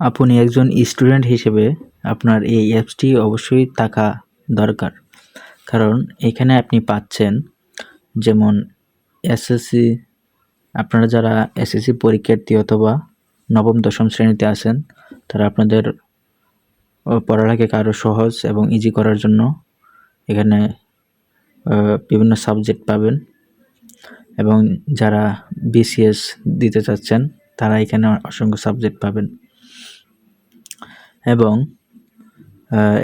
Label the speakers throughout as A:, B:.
A: আপনি একজন স্টুডেন্ট হিসেবে আপনার এই অ্যাপসটি অবশ্যই থাকা দরকার। কারণ এখানে আপনি পাচ্ছেন যেমন এসএসসি আপনারা যারা এসএসসি পরীক্ষার্থী অথবা নবম, দশম শ্রেণীতে আছেন, তারা আপনাদের পড়ালেখাকে আরও সহজ এবং ইজি করার জন্য এখানে বিভিন্ন সাবজেক্ট পাবেন। এবং যারা বিসিএস দিতে চাচ্ছেন, তারা এখানে অসংখ্য সাবজেক্ট পাবেন। এবং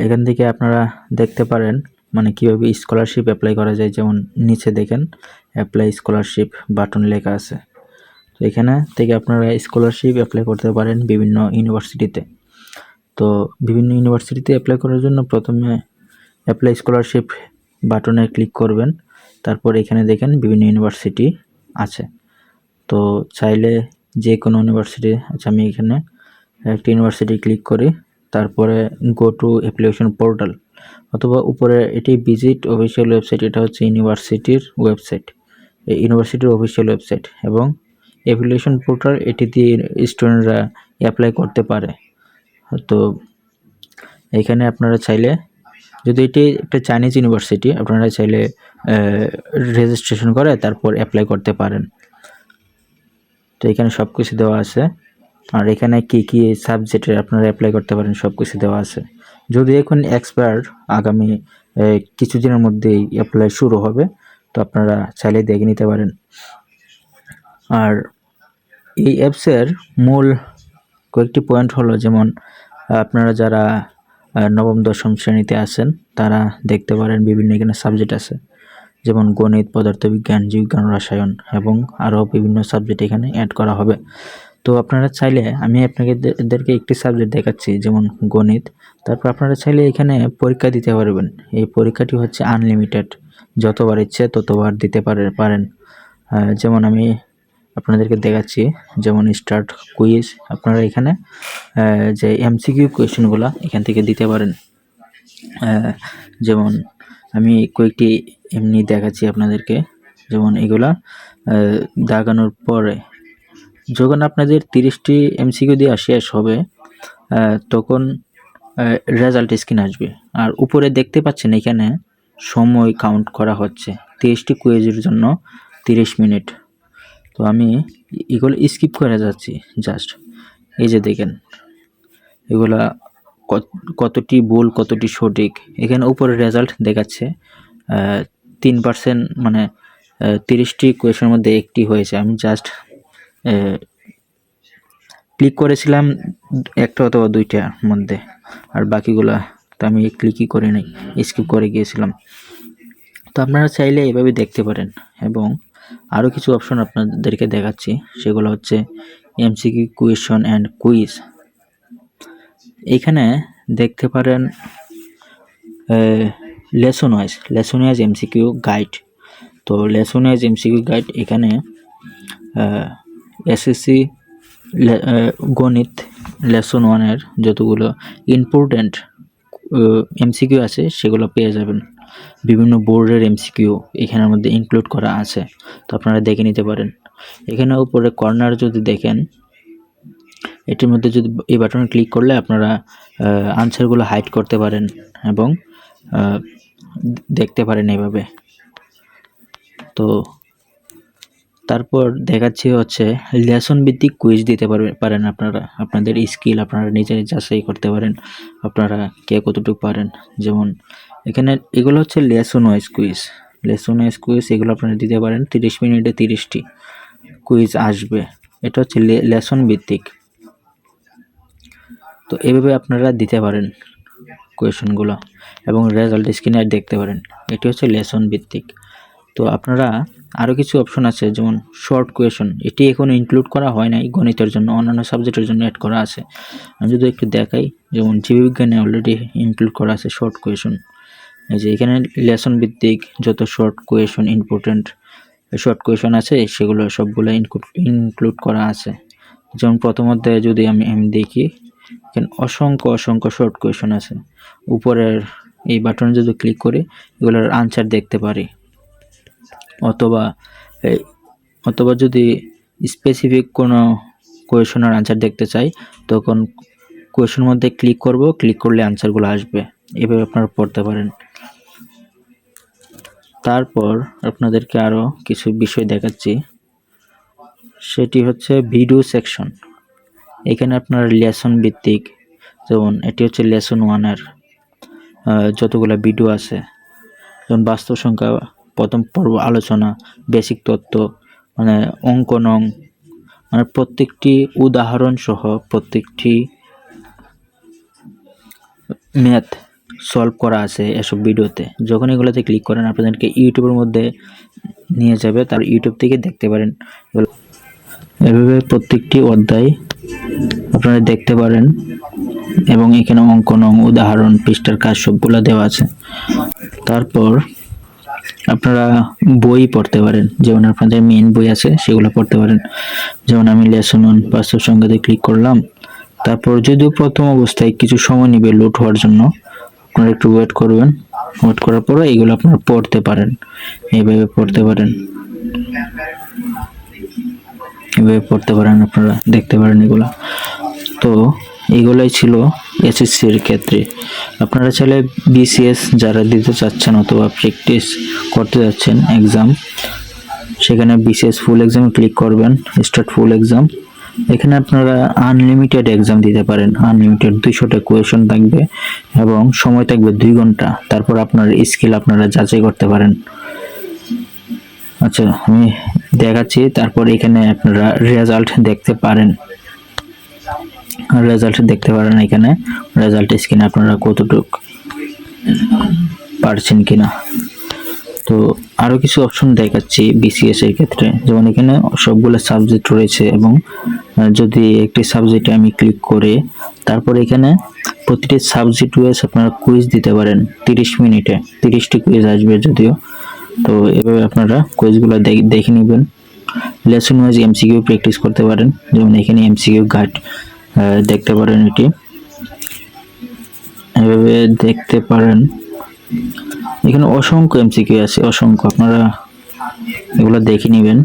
A: এখান থেকে আপনারা দেখতে পারেন মানে কীভাবে স্কলারশিপ অ্যাপ্লাই করা যায়। যেমন নিচে দেখেন অ্যাপ্লাই স্কলারশিপ বাটন লেখা আছে। তো এখানে থেকে আপনারা স্কলারশিপ অ্যাপ্লাই করতে পারেন বিভিন্ন ইউনিভার্সিটিতে তো বিভিন্ন ইউনিভার্সিটিতে অ্যাপ্লাই করার জন্য প্রথমে অ্যাপ্লাই স্কলারশিপ বাটনে ক্লিক করবেন। তারপর এখানে দেখেন বিভিন্ন ইউনিভার্সিটি আছে। তো চাইলে যে কোনো ইউনিভার্সিটি আচ্ছা আমি এখানে একটি ইউনিভার্সিটি ক্লিক করি। তারপরে গো টু অ্যাপ্লিকেশন পোর্টাল অথবা উপরে এটি ভিজিট অফিসিয়াল ওয়েবসাইট এটা হচ্ছে ইউনিভার্সিটির ওয়েবসাইট এই ইউনিভার্সিটির অফিসিয়াল ওয়েবসাইট এবং অ্যাপ্লিকেশন পোর্টাল এটি দিয়ে স্টুডেন্টরা অ্যাপ্লাই করতে পারে। তো এখানে আপনারা চাইলে, যদি এটি একটা চাইনিজ ইউনিভার্সিটি আপনারা চাইলে রেজিস্ট্রেশন করে তারপর অ্যাপ্লাই করতে পারেন। তো এখানে সব কিছু দেওয়া আছে। আর এখানে কি কি সাবজেক্টে আপনারা অ্যাপ্লাই করতে পারেন সব কিছু দেওয়া আছে। যদি এখন এক্সপায়ার আগামী আহ, কিছুদিনের মধ্যেই অ্যাপ্লাই শুরু হবে তো আপনারা চাইলে দেখে নিতে পারেন। আর এই অ্যাপসের মূল কয়েকটি পয়েন্ট হলো যেমন আপনারা যারা নবম দশম শ্রেণীতে আছেন তারা দেখতে পারেন বিভিন্ন এখানে সাবজেক্ট আছে। যেমন গণিত পদার্থবিজ্ঞান জীববিজ্ঞান রসায়ন এবং আরও বিভিন্ন সাবজেক্ট এখানে অ্যাড করা হবে। তো আপনারা চাইলে আমি আপনাকে এদেরকে একটি সাবজেক্ট দেখাচ্ছি, যেমন গণিত। তারপর আপনারা চাইলে এখানে পরীক্ষা দিতে পারবেন। এই পরীক্ষাটি হচ্ছে আনলিমিটেড যতবার ইচ্ছে ততবার দিতে পারে পারেন। যেমন আমি আপনাদেরকে দেখাচ্ছি, যেমন স্টার্ট কুইজ আপনারা এখানে যে এমসিকিউ কোয়েশ্চেনগুলো এখান থেকে দিতে পারেন। যেমন আমি কয়েকটি এমনি দেখাচ্ছি আপনাদেরকে। যেমন এগুলা দাগানোর পরে যখন আপনাদের তিরিশটি এমসিকিউ দেওয়া শেষ হবে তখন রেজাল্ট স্ক্রিন আসবে। আর উপরে দেখতে পাচ্ছেন এখানে সময় কাউন্ট করা হচ্ছে। তিরিশটি কুইজের জন্য তিরিশ মিনিট। তো আমি এগুলো স্কিপ করে যাচ্ছি জাস্ট এই যে দেখেন, এগুলা কত- কতটি ভুল কতটি সঠিক। এখানে উপরে রেজাল্ট দেখাচ্ছে তিন পার্সেন্ট মানে তিরিশটি কোয়েশনের মধ্যে একটি হয়েছে। আমি জাস্ট ক্লিক করেছিলাম একটা অথবা দুইটার মধ্যে, আর বাকিগুলা তো আমি ক্লিকই করি নাই স্কিপ করে গিয়েছিলাম। তো আপনারা চাইলে এভাবে দেখতে পারেন, এবং আরও কিছু অপশন আপনাদেরকে দেখাচ্ছি, সেগুলো হচ্ছে এমসিকিউ কুয়েশন অ্যান্ড কুইজ এইখানে দেখতে পারেন lesson wise lesson wise MCQ guide তো লেসন ওয়াইজ এমসিকিউ গাইড এখানে এসএসসি গণিত লেসন ওয়ানের যতগুলো ইম্পর্ট্যান্ট এমসিকিউ আছে, সেগুলো পেয়ে যাবেন। বিভিন্ন বোর্ডের এমসিকিউ এখানের মধ্যে ইনক্লুড করা আছে, তো আপনারা দেখে নিতে পারেন। এখানে উপরে কর্নার যদি দেখেন, এটির মধ্যে যদি এই বাটনে ক্লিক করলে আপনারা আনসারগুলো হাইড করতে পারেন এবং দেখতে পারেন এইভাবে। তো তারপর দেখাচ্ছি হচ্ছে লেসন ভিত্তিক কুইজ দিতে পারবে পারেন আপনারা। আপনাদের স্কিল আপনারা নিজের যাচাই করতে পারেন। আপনারা কে কতটুকু পারেন। যেমন এখানে এগুলো হচ্ছে lesson wise quiz lesson wise quiz এগুলো আপনারা দিতে পারেন তিরিশ মিনিটে তিরিশটি কুইজ আসবে। এটা হচ্ছে লেসন ভিত্তিক তো এভাবে আপনারা দিতে পারেন কোয়েশনগুলো এবং রেজাল্ট স্ক্রিনে দেখতে পারেন। এটি হচ্ছে লেসন ভিত্তিক তো আপনারা আরও কিছু অপশন আছে, যেমন শর্ট কোয়েশন এটি এখনও ইনক্লুড করা হয় নাই, গণিতের জন্য, অন্যান্য সাবজেক্টের জন্য অ্যাড করা আছে। আমি যদি একটু দেখাই, যেমন জীববিজ্ঞানে অলরেডি ইনক্লুড করা আছে শর্ট কোয়েশন এই যে এখানে লেসন ভিত্তিক যত short question important short question আছে, সেগুলো সবগুলো ইনক্লুড ইনক্লুড করা আছে। যেমন প্রথম অধ্যায়ে যদি আমি আমি দেখি, এখানে অসংখ্য অসংখ্য শর্ট কোয়েশন আছে। উপরের এই বাটনে যদি ক্লিক করি, এগুলোর আনসার দেখতে পারি। অথবা অথবা যদি স্পেসিফিক কোনো কোয়েশনের আনসার দেখতে চাই, তখন কোয়েশন মধ্যে ক্লিক করব ক্লিক করলে আনসারগুলো আসবে। এভাবে আপনারা পড়তে পারেন। তারপর আপনাদেরকে আরও কিছু বিষয় দেখাচ্ছি। সেটি হচ্ছে ভিডিও সেকশন এখানে আপনার লেসন ভিত্তিক, যেমন এটি হচ্ছে লেসন ওয়ানের যতগুলো ভিডিও আছে। যেমন বাস্তব সংখ্যা প্রথম পর্ব আলোচনা বেসিক তত্ত্ব মানে অঙ্ক নং মানে প্রত্যেকটি উদাহরণ সহ প্রত্যেকটি ম্যাথ সলভ করা আছে এসব ভিডিওতে যখন এগুলোতে ক্লিক করেন, আপনাদেরকে ইউটিউবের মধ্যে নিয়ে যাবে, তার ইউটিউব থেকে দেখতে পারেন। এভাবে প্রত্যেকটি অধ্যায় আপনারা দেখতে পারেন এবং এখানে অঙ্ক নং উদাহরণ, পৃষ্ঠার কাজ সবগুলো দেওয়া আছে। তারপর আপনারা বই পড়তে পারেন। যেমন আপনাদের মেন বই আছে, সেগুলো পড়তে পারেন। যেমন আমি লেসন ওয়ান বাস্তব সংখ্যাতে ক্লিক করলাম। তারপর যদিও প্রথম অবস্থায় কিছু সময় নিবে লোড হওয়ার জন্য, আপনারা একটু ওয়েট করবেন। ওয়েট করার পরে এগুলো আপনারা পড়তে পারেন। এইভাবে পড়তে পারেন। এভাবে পড়তে পারেন আপনারা, দেখতে পারেন এগুলো। তো এগুলোই ছিল এসএসসির ক্ষেত্রে। আপনারা চাইলে বিসিএস যারা দিতে চাচ্ছেন অথবা প্র্যাকটিস করতে যাচ্ছেন এক্সাম সেখানে বিসিএস ফুল এক্সামে ক্লিক করবেন স্টার্ট ফুল এক্সাম এখানে আপনারা আনলিমিটেড এক্সাম দিতে পারেন। আনলিমিটেড দুইশোটা কোয়েশন থাকবে এবং সময় থাকবে দুই ঘণ্টা। তারপর আপনার স্কিল আপনারা যাচাই করতে পারেন। আচ্ছা আমি দেখাচ্ছি। তারপর এখানে আপনারা রেজাল্ট দেখতে পারেন। রেজাল্ট দেখতে পারেন এখানে। রেজাল্ট স্ক্রিনে আপনারা কতটুক পারছেন কিনা। তো আরও কিছু অপশন দেখাচ্ছি বিসিএস এর ক্ষেত্রে। যেমন এখানে সবগুলো সাবজেক্ট রয়েছে এবং যদি একটি সাবজেক্টে আমি ক্লিক করে, তারপর এখানে প্রতিটি সাবজেক্ট ওয়াইজ আপনারা কুইজ দিতে পারেন তিরিশ মিনিটে। তিরিশটি কুইজ আসবে যদিও। তো এভাবে আপনারা কুইজগুলো দেখে নেবেন। লেসন ওয়াইজ এমসিকিউ প্র্যাকটিস করতে পারেন। যেমন এখানে এমসিকিউ গাইড দেখতে পারেন এটি। এভাবে দেখতে পারেন। এখানে অসংখ্য এমসিকিউ আছে, অসংখ্য। আপনারা এগুলো দেখে নেবেন।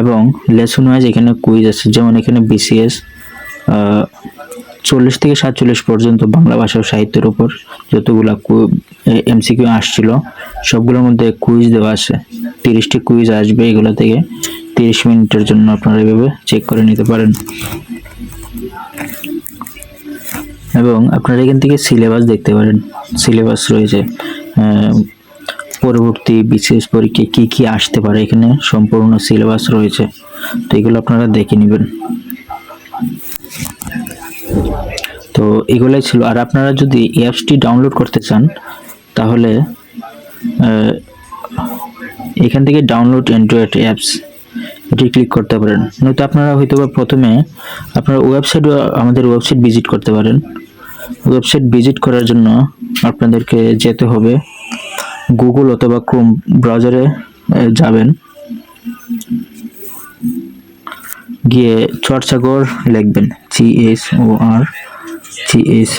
A: এবং লেসন ওয়াইজ এখানে কুইজ আছে, যেমন এখানে বিসিএস চল্লিশ থেকে সাতচল্লিশ পর্যন্ত বাংলা ভাষা ও সাহিত্যের উপর যতগুলা এমসিকিউ আসছিল, সবগুলোর মধ্যে কুইজ দেওয়া আছে। তিরিশটি কুইজ আসবে এগুলো থেকে। তিরিশ মিনিটের জন্য আপনারা এভাবে চেক করে নিতে পারেন। এবং আপনারা এখান থেকে সিলেবাস দেখতে পারেন। সিলেবাস রয়েছে পরবর্তী বিশেষ পরীক্ষায় কি কি আসতে পারে এখানে, সম্পূর্ণ সিলেবাস রয়েছে। তো এগুলো আপনারা দেখে নেবেন। তো এগুলাই ছিল। আর আপনারা যদি অ্যাপসটি ডাউনলোড করতে চান, তাহলে এখান থেকে ডাউনলোড অ্যান্ড্রয়েড অ্যাপস এটি ক্লিক করতে পারেন। নয়তো আপনারা হয়তো প্রথমে আপনার ওয়েবসাইট আমাদের ওয়েবসাইট ভিজিট করতে পারেন। ওয়েবসাইট ভিজিট করার জন্য আপনাদেরকে যেতে হবে। গুগল অথবা ক্রোম ব্রাউজারে যাবেন। গিয়ে চর্চাগর লিখবেন G S O R G S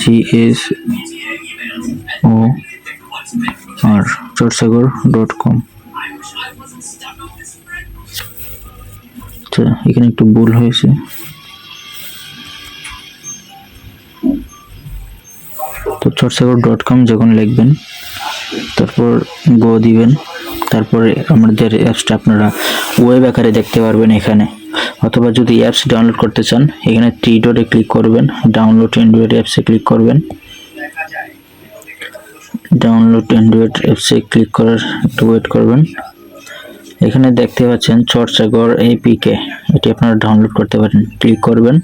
A: G S O R Charchagar dot com আচ্ছা এখানে একটু ভুল হয়েছে। তো চর্চাগর ডট কম যখন লিখবেন, তারপর গো দিবেন, তারপরে আমাদের অ্যাপসটা আপনারা ওয়েব আকারে দেখতে পারবেন এখানে। অথবা যদি অ্যাপস ডাউনলোড করতে চান, এখানে থ্রি ডটে ক্লিক করবেন ডাউনলোড অ্যান্ড্রয়েড অ্যাপসে ক্লিক করবেন। ডাউনলোড অ্যান্ড্রয়েড অ্যাপসে ক্লিক করার একটু ওয়েট করবেন। এখানে দেখতে পাচ্ছেন চর্চাগড় এপিকে এটি আপনারা ডাউনলোড করতে পারেন। ক্লিক করবেন।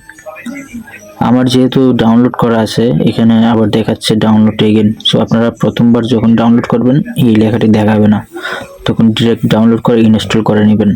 A: আমার যেহেতু ডাউনলোড করা আছে, এখানে আবার দেখাচ্ছে ডাউনলোড এগেন সো আপনারা প্রথমবার যখন ডাউনলোড করবেন, এই লেখাটি দেখাবে না। তখন ডিরেক্ট ডাউনলোড করে ইনস্টল করে নেবেন।